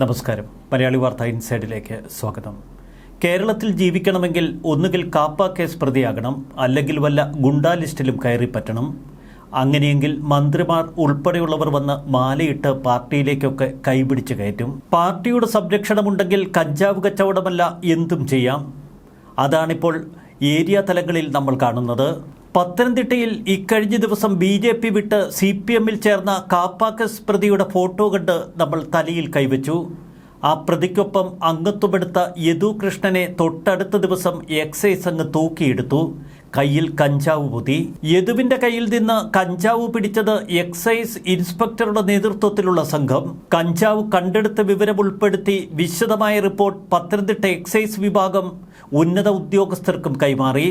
നമസ്കാരം. മലയാളി വാർത്ത ഇൻസൈഡിലേക്ക് സ്വാഗതം. കേരളത്തിൽ ജീവിക്കണമെങ്കിൽ ഒന്നുകിൽ കാപ്പ കേസ് പ്രതിയാകണം അല്ലെങ്കിൽ വല്ല ഗുണ്ടാ ലിസ്റ്റിലും കയറി പറ്റണം. അങ്ങനെയെങ്കിൽ മന്ത്രിമാർ ഉൾപ്പെടെയുള്ളവർ വന്ന് മാലയിട്ട് പാർട്ടിയിലേക്കൊക്കെ കൈപിടിച്ച് കയറ്റും. പാർട്ടിയുടെ സംരക്ഷണമുണ്ടെങ്കിൽ കഞ്ചാവ് കച്ചവടമല്ല എന്തും ചെയ്യാം. അതാണിപ്പോൾ ഏരിയ തലങ്ങളിൽ നമ്മൾ കാണുന്നത്. പത്തനംതിട്ടയിൽ ഇക്കഴിഞ്ഞ ദിവസം ബി ജെ പി വിട്ട് സി പി എമ്മിൽ ചേർന്ന കാപ്പാക്കസ് പ്രതിയുടെ ഫോട്ടോ കണ്ട് നമ്മൾ തലയിൽ കൈവച്ചു. ആ പ്രതിക്കൊപ്പം അംഗത്വമെടുത്ത യദു കൃഷ്ണനെ തൊട്ടടുത്ത ദിവസം എക്സൈസ് അങ്ങ് തൂക്കിയെടുത്തു. കയ്യിൽ കഞ്ചാവ് പൊതി. യദുവിന്റെ കയ്യിൽ നിന്ന് കഞ്ചാവ് പിടിച്ചത് എക്സൈസ് ഇൻസ്പെക്ടറുടെ നേതൃത്വത്തിലുള്ള സംഘം. കഞ്ചാവ് കണ്ടെടുത്ത വിവരം ഉൾപ്പെടുത്തി വിശദമായ റിപ്പോർട്ട് പത്തനംതിട്ട എക്സൈസ് വിഭാഗം ഉന്നത ഉദ്യോഗസ്ഥർക്കും കൈമാറി.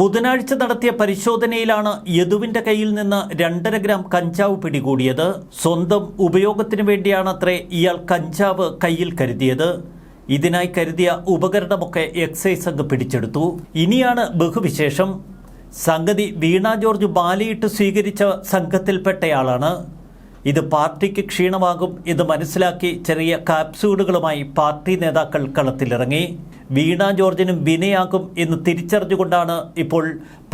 ബുധനാഴ്ച നടത്തിയ പരിശോധനയിലാണ് യദുവിന്റെ കയ്യിൽ നിന്ന് രണ്ടര ഗ്രാം കഞ്ചാവ് പിടികൂടിയത്. സ്വന്തം ഉപയോഗത്തിനു വേണ്ടിയാണത്രേ ഇയാൾ കഞ്ചാവ് കയ്യിൽ കരുതിയത്. ഇതിനായി കരുതിയ ഉപകരണമൊക്കെ എക്സൈസ് സംഘം പിടിച്ചെടുത്തു. ഇനിയാണ് ബഹുവിശേഷം. സംഗതി വീണ ജോർജ് ബാലിയിട്ട് സ്വീകരിച്ച സംഘത്തിൽപ്പെട്ടയാളാണ്. ഇത് പാർട്ടിക്ക് ക്ഷീണമാകും എന്ന് മനസ്സിലാക്കി ചെറിയ കാപ്സ്യൂളുകളുമായി പാർട്ടി നേതാക്കൾ കളത്തിലിറങ്ങി. വീണ ജോർജിനും വിനയാകും എന്ന് തിരിച്ചറിഞ്ഞുകൊണ്ടാണ് ഇപ്പോൾ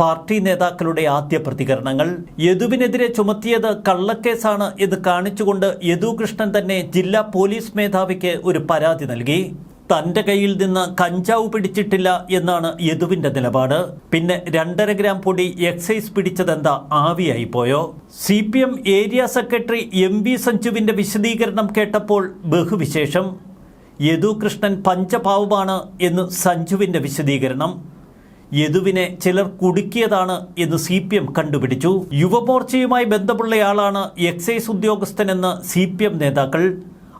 പാർട്ടി നേതാക്കളുടെ ആദ്യ പ്രതികരണങ്ങൾ. യദുവിനെതിരെ ചുമത്തിയത് കള്ളക്കേസാണ് എന്ന് കാണിച്ചുകൊണ്ട് യദു കൃഷ്ണൻ തന്നെ ജില്ലാ പോലീസ് മേധാവിക്ക് ഒരു പരാതി നൽകി. തന്റെ കയ്യിൽ നിന്ന് കഞ്ചാവ് പിടിച്ചിട്ടില്ല എന്നാണ് യദുവിന്റെ നിലപാട്. പിന്നെ രണ്ടര ഗ്രാം പൊടി എക്സൈസ് പിടിച്ചതെന്താ ആവിയായി പോയോ? C P M area secretary M V സഞ്ജുവിന്റെ വിശദീകരണം കേട്ടപ്പോൾ ബഹുവിശേഷം. യദു കൃഷ്ണൻ പഞ്ചപാവമാണ് എന്ന് സഞ്ജുവിന്റെ വിശദീകരണം. യദുവിനെ ചിലർ കുടുക്കിയതാണ് എന്ന് സി പി എം കണ്ടുപിടിച്ചു. യുവമോർച്ചയുമായി ബന്ധമുള്ളയാളാണ് എക്സൈസ് ഉദ്യോഗസ്ഥനെന്ന് സി പി എം നേതാക്കൾ.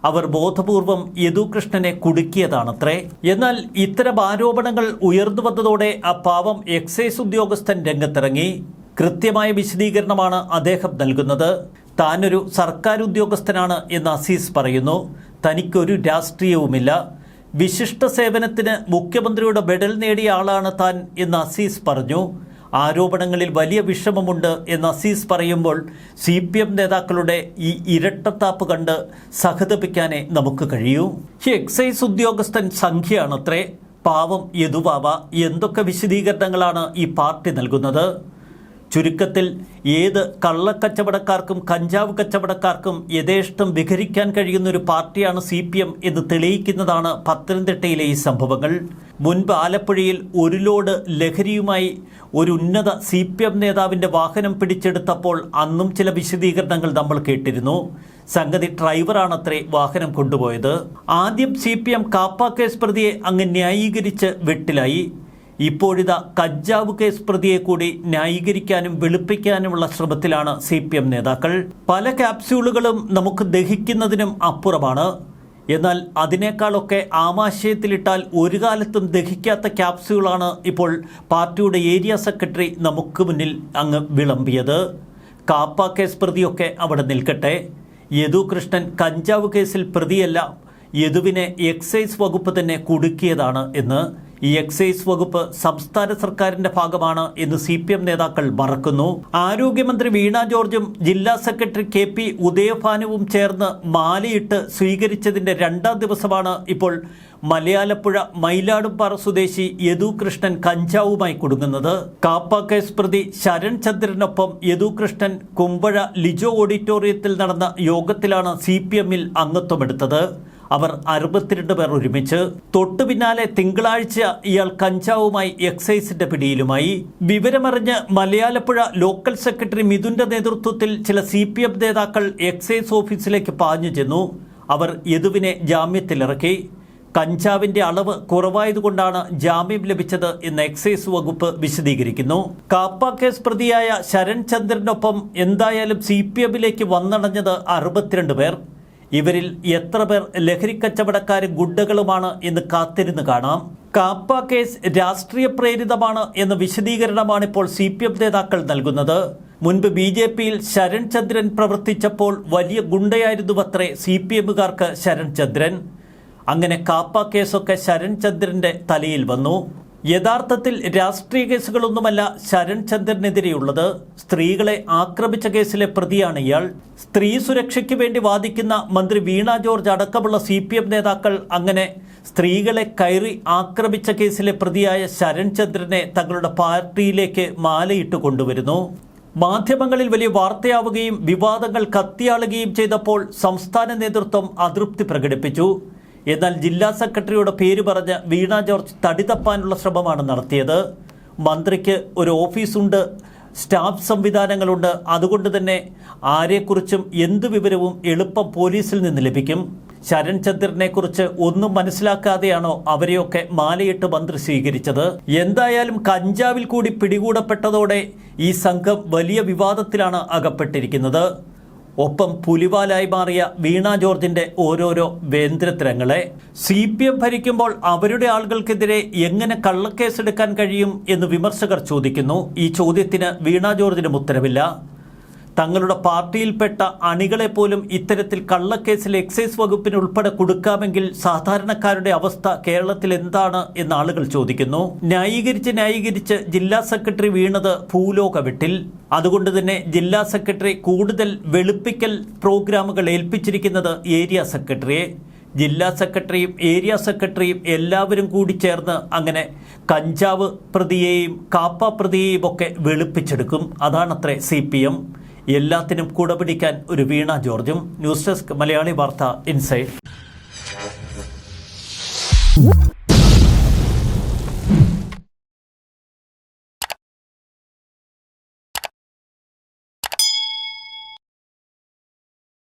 അവർ ബോധപൂർവം യദുകൃഷ്ണനെ കുടുക്കിയതാണത്രേ. എന്നാൽ ഇത്തരം ആരോപണങ്ങൾ ഉയർന്നു വന്നതോടെ ആ പാവം എക്സൈസ് ഉദ്യോഗസ്ഥൻ രംഗത്തിറങ്ങി. കൃത്യമായ വിശദീകരണമാണ് അദ്ദേഹം നൽകുന്നത്. താനൊരു സർക്കാർ ഉദ്യോഗസ്ഥനാണ് എന്ന് അസീസ് പറയുന്നു. തനിക്കൊരു രാഷ്ട്രീയവുമില്ല. വിശിഷ്ട സേവനത്തിന് മുഖ്യമന്ത്രിയുടെ ബെഡൽ നേടിയ ആളാണ് താൻ എന്ന് അസീസ് പറഞ്ഞു. ആരോപണങ്ങളിൽ വലിയ വിഷമമുണ്ട് എന്ന് അസീസ് പറയുമ്പോൾ സി പി എം നേതാക്കളുടെ ഈ ഇരട്ടത്താപ്പ് കണ്ട് സഹതപിക്കാനേ നമുക്ക് കഴിയൂ. ഈ എക്സൈസ് ഉദ്യോഗസ്ഥൻ സംഖ്യയാണത്രേ. പാവം യദുബാബ എന്തൊക്കെ വിശദീകരണങ്ങളാണ് ഈ പാർട്ടി നൽകുന്നത്? ചുരുക്കത്തിൽ ഏത് കള്ളക്കച്ചവടക്കാർക്കും കഞ്ചാവ് കച്ചവടക്കാർക്കും യഥേഷ്ടം വിഘരിക്കാൻ കഴിയുന്ന ഒരു പാർട്ടിയാണ് സി പി എം എന്ന് തെളിയിക്കുന്നതാണ് പത്തനംതിട്ടയിലെ ഈ സംഭവങ്ങൾ. മുൻപ് ആലപ്പുഴയിൽ ഒരു ലോഡ് ലഹരിയുമായി ഒരു ഉന്നത സി പി എം നേതാവിന്റെ വാഹനം പിടിച്ചെടുത്തപ്പോൾ അന്നും ചില വിശദീകരണങ്ങൾ നമ്മൾ കേട്ടിരുന്നു. സംഗതി ഡ്രൈവറാണത്രേ വാഹനം കൊണ്ടുപോയത്. ആദ്യം C P M KAAPA case പ്രതിയെ അങ്ങ് ന്യായീകരിച്ച് വെട്ടിലായി. ഇപ്പോഴിതാ കഞ്ചാവ് കേസ് പ്രതിയെ കൂടി ന്യായീകരിക്കാനും വെളുപ്പിക്കാനുമുള്ള ശ്രമത്തിലാണ് സി നേതാക്കൾ. പല ക്യാപ്സ്യൂളുകളും നമുക്ക് ദഹിക്കുന്നതിനും അപ്പുറമാണ്. എന്നാൽ അതിനേക്കാളൊക്കെ ആമാശയത്തിലിട്ടാൽ ഒരു കാലത്തും ദഹിക്കാത്ത ക്യാപ്സ്യൂളാണ് ഇപ്പോൾ പാർട്ടിയുടെ ഏരിയ സെക്രട്ടറി നമുക്ക് മുന്നിൽ അങ്ങ് വിളമ്പിയത്. കാപ്പ കേസ് പ്രതിയൊക്കെ അവിടെ നിൽക്കട്ടെ. യദു കൃഷ്ണൻ കഞ്ചാവ് കേസിൽ പ്രതിയല്ല യദുവിനെ എക്സൈസ് വകുപ്പ് തന്നെ കുടുക്കിയതാണ് എന്ന് ഈ എക്സൈസ് വകുപ്പ് സംസ്ഥാന സർക്കാരിന്റെ ഭാഗമാണ് എന്ന് സി പി എം നേതാക്കൾ മറക്കുന്നു. ആരോഗ്യമന്ത്രി വീണ ജോർജും ജില്ലാ സെക്രട്ടറി കെ പി ഉദയഭാനുവും ചേർന്ന് മാലയിട്ട് സ്വീകരിച്ചതിന്റെ രണ്ടാം ദിവസമാണ് ഇപ്പോൾ മലയാലപ്പുഴ മയിലാടുംപാറ സ്വദേശി യദുകൃഷ്ണൻ കഞ്ചാവുമായി കുടുങ്ങുന്നത്. കാപ്പ കേസ് പ്രതി ശരൺ ചന്ദ്രനൊപ്പം യദു കൃഷ്ണൻ കുമ്പഴ ലിജോ ഓഡിറ്റോറിയത്തിൽ നടന്ന യോഗത്തിലാണ് സി പി എമ്മിൽ അംഗത്വമെടുത്തത്. അവർ അറുപത്തിരണ്ട് പേർ ഒരുമിച്ച്. തൊട്ടു പിന്നാലെ തിങ്കളാഴ്ച ഇയാൾ കഞ്ചാവുമായി എക്സൈസിന്റെ പിടിയിലുമായി. വിവരമറിഞ്ഞ് മലയാലപ്പുഴ ലോക്കൽ സെക്രട്ടറി മിഥുന്റെ നേതൃത്വത്തിൽ ചില സി പി നേതാക്കൾ എക്സൈസ് ഓഫീസിലേക്ക് പാഞ്ഞു ചെന്നു. അവർ യദുവിനെ ജാമ്യത്തിലിറക്കി. കഞ്ചാവിന്റെ അളവ് കുറവായതുകൊണ്ടാണ് ജാമ്യം ലഭിച്ചത് എന്ന് എക്സൈസ് വകുപ്പ് വിശദീകരിക്കുന്നു. കാപ്പ കേസ് പ്രതിയായ ശരൺ ചന്ദ്രനൊപ്പം എന്തായാലും സി പി എമ്മിലേക്ക് വന്നടഞ്ഞത് അറുപത്തിരണ്ട് പേർ. ഇവരിൽ എത്ര പേർ ലഹരി കച്ചവടക്കാരും ഗുണ്ടകളുമാണ് എന്ന് കാത്തിരുന്ന് കാണാം. കാപ്പ കേസ് രാഷ്ട്രീയ പ്രേരിതമാണ് എന്ന വിശദീകരണമാണ് ഇപ്പോൾ സി പി എം നേതാക്കൾ നൽകുന്നത്. മുൻപ് ബി ജെ പിയിൽ ശരൺ ചന്ദ്രൻ പ്രവർത്തിച്ചപ്പോൾ വലിയ ഗുണ്ടയായിരുന്നുവത്രേ സി പി എമ്മുകാർക്ക് ശരൺ ചന്ദ്രൻ. അങ്ങനെ കാപ്പ കേസൊക്കെ ശരൺ ചന്ദ്രന്റെ തലയിൽ വന്നു. യഥാർത്ഥത്തിൽ രാഷ്ട്രീയ കേസുകളൊന്നുമല്ല ശരൺ ചന്ദ്രനെതിരെയുള്ളത്. സ്ത്രീകളെ ആക്രമിച്ച കേസിലെ പ്രതിയാണ് ഇയാൾ. സ്ത്രീ സുരക്ഷയ്ക്ക് വേണ്ടി വാദിക്കുന്ന മന്ത്രി വീണ ജോർജ് അടക്കമുള്ള സി നേതാക്കൾ അങ്ങനെ സ്ത്രീകളെ കയറി ആക്രമിച്ച കേസിലെ പ്രതിയായ ശരൺ ചന്ദ്രനെ തങ്ങളുടെ പാർട്ടിയിലേക്ക് മാലയിട്ട് കൊണ്ടുവരുന്നു. മാധ്യമങ്ങളിൽ വലിയ വാർത്തയാവുകയും വിവാദങ്ങൾ കത്തിയാളുകയും ചെയ്തപ്പോൾ സംസ്ഥാന നേതൃത്വം അതൃപ്തി പ്രകടിപ്പിച്ചു. എന്നാൽ ജില്ലാ സെക്രട്ടറിയുടെ പേര് പറഞ്ഞ് വീണ ജോർജ് തടി തപ്പാനുള്ള ശ്രമമാണ് നടത്തിയത്. മന്ത്രിക്ക് ഒരു ഓഫീസുണ്ട് സ്റ്റാഫ് സംവിധാനങ്ങളുണ്ട്. അതുകൊണ്ട് തന്നെ ആരെക്കുറിച്ചും എന്ത് വിവരവും എളുപ്പം പോലീസിൽ നിന്ന് ലഭിക്കും. ശരൺ ചന്ദ്രനെ കുറിച്ച് ഒന്നും മനസ്സിലാക്കാതെയാണോ അവരെയൊക്കെ മാലയിട്ട് മന്ത്രി സ്വീകരിച്ചത്? എന്തായാലും കഞ്ചാവിൽ കൂടി പിടികൂടപ്പെട്ടതോടെ ഈ സംഘം വലിയ വിവാദത്തിലാണ് അകപ്പെട്ടിരിക്കുന്നത്. ഒപ്പം പുലിവാലായി മാറിയ വീണ ജോർജിന്റെ ഓരോരോ വേന്ദ്രത്തരങ്ങളെ സി പി എം ഭരിക്കുമ്പോൾ അവരുടെ ആളുകൾക്കെതിരെ എങ്ങനെ കള്ളക്കേസെടുക്കാൻ കഴിയും എന്ന് വിമർശകർ ചോദിക്കുന്നു. ഈ ചോദ്യത്തിന് വീണ ജോർജിനും ഉത്തരവില്ല. തങ്ങളുടെ പാർട്ടിയിൽപ്പെട്ട അണികളെ പോലും ഇത്തരത്തിൽ കള്ളക്കേസിൽ എക്സൈസ് വകുപ്പിന് ഉൾപ്പെടെ കൊടുക്കാമെങ്കിൽ സാധാരണക്കാരുടെ അവസ്ഥ കേരളത്തിൽ എന്താണ് എന്ന് ആളുകൾ ചോദിക്കുന്നു. ന്യായീകരിച്ച് ന്യായീകരിച്ച് ജില്ലാ സെക്രട്ടറി വീണത് ഭൂലോക വെട്ടിൽ. അതുകൊണ്ട് തന്നെ ജില്ലാ സെക്രട്ടറി കൂടുതൽ വെളുപ്പിക്കൽ പ്രോഗ്രാമുകൾ ഏൽപ്പിച്ചിരിക്കുന്നത് ഏരിയ സെക്രട്ടറിയെ. ജില്ലാ സെക്രട്ടറിയും ഏരിയ സെക്രട്ടറിയും എല്ലാവരും കൂടി ചേർന്ന് അങ്ങനെ കഞ്ചാവ് പ്രതിയെയും കാപ്പ പ്രതിയെയും ഒക്കെ വെളുപ്പിച്ചെടുക്കും. അതാണത്രേ സി പി എം. എല്ലാത്തിനും കൂടെ പിടിക്കാൻ ഒരു വീണ ജോർജും. ന്യൂസ് ഡെസ്ക് മലയാളി വാർത്ത ഇൻസൈഡ്.